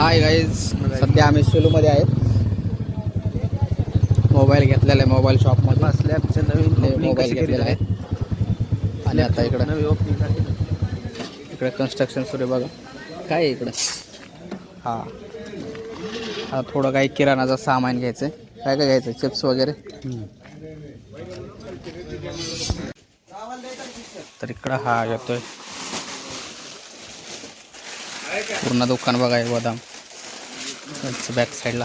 Hi guys सध्या आम्ही सेलूमध्ये आहेत. मोबाईल घेतलेला आहे मोबाईल शॉपमध्ये स्लॅबचं नवीन मोबाईल घेतलेला आहे. आणि आता इकडं. इकडे कन्स्ट्रक्शन सुरू आहे बघा. काय इकडं? हां. थोडं काही किराणाचं सामान घ्यायचं आहे काय काय घ्यायचं चिप्स वगैरे? तर इकडं हा येतोय. पूर्ण दुकान बघा आहे बदाम. बॅक साईडला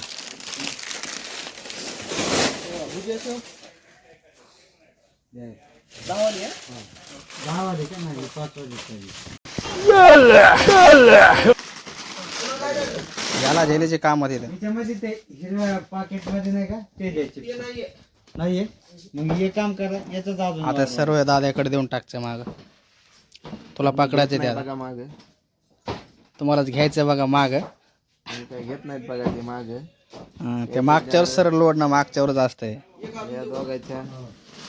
याला झेलेचे काम होते ते. त्याच्यामध्ये ते हिरव्या पाकिटमध्ये नाही का? ते द्यायचे. नाहीये? मग हे काम करा याच अजून आता सर्व दादाकडे देऊन टाकचं माग. तुला पकडायचे त्या माग. तुम्हालाच घ्यायचं बघा माग. काय घेत नाहीत बघा ते माग. ते मागच्यावर सर लोड ना मागच्यावरच असतंय. या दोघांच्या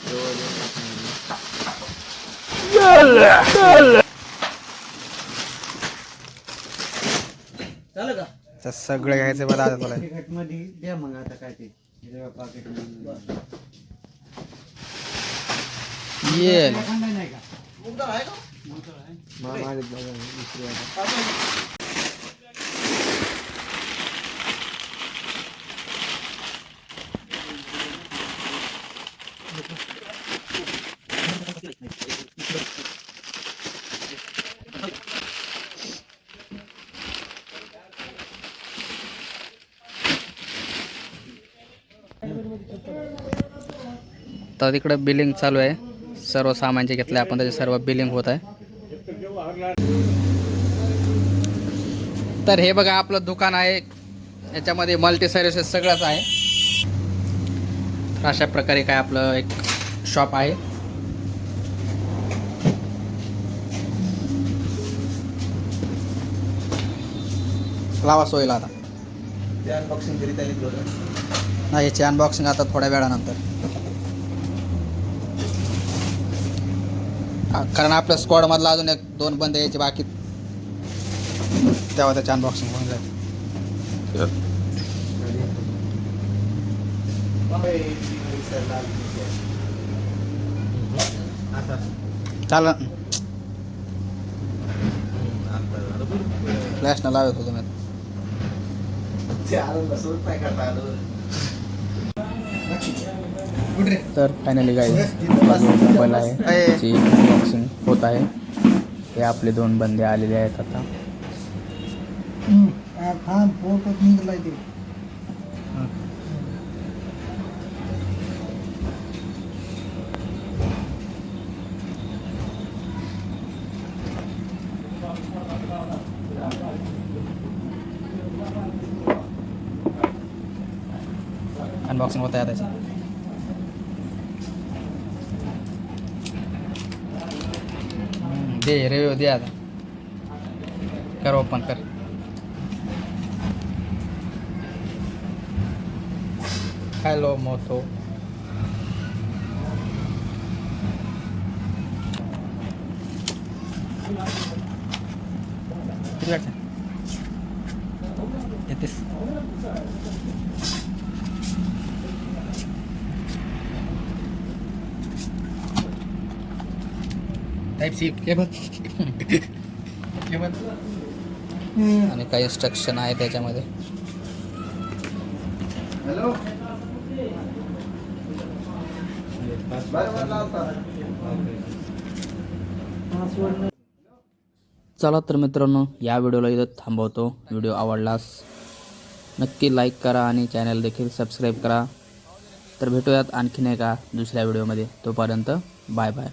जवळ येऊन टाकणार. तर सगळं घ्यायचं बघा दादा तुला. मध्ये द्या मग आता काय ते. हिरव्या पाकिटमध्ये. ये. एखादा नाही का? मा- मागेच बघा दुसरी आता. तर तिकडं बिलिंग चालू आहे. सर्व सामान जे घेतलं. आपण त्याचे सर्व बिलिंग होत आहे. तर हे बघा आपलं दुकान आहे. याच्यामध्ये मल्टी सर्व्हिसेस सगळंच आहे. तर अशा प्रकारे काय आपलं एक शॉप आहे. लावा सोयीला आता. नाही याची अनबॉक्सिंग आता थोड्या वेळानंतर. कारण आपल्या स्क्वॉडमधला अजून एक दोन बंद यायचे बाकी. तेव्हा त्याचे अनबॉक्सिंग होऊन जाईल. चाल फ्लॅश ना लावत होतो मी तर फायनली काय मोबाईल आहे त्याची अनबॉक्सिंग होत आहे. हे आपले दोन बंदे आलेले आहेत आता. अनबॉक्सिंग होत आहे त्याची हम्म, दे रिव्ह्यू दे आता कर ओपन कर हॅलो मोतो किती वेळचं येतेस टाईप सी केबल केबल आणि काही इन्स्ट्रक्शन आहे त्याच्यामध्ये. हॅलो चला तर मित्रांनो या व्हिडिओला इथं थांबवतो. व्हिडिओ आवडलास नक्की लाईक करा आणि चॅनल देखील सबस्क्राईब करा. तर भेटूयात आणखीन एका दुसऱ्या व्हिडिओमध्ये. तोपर्यंत बाय बाय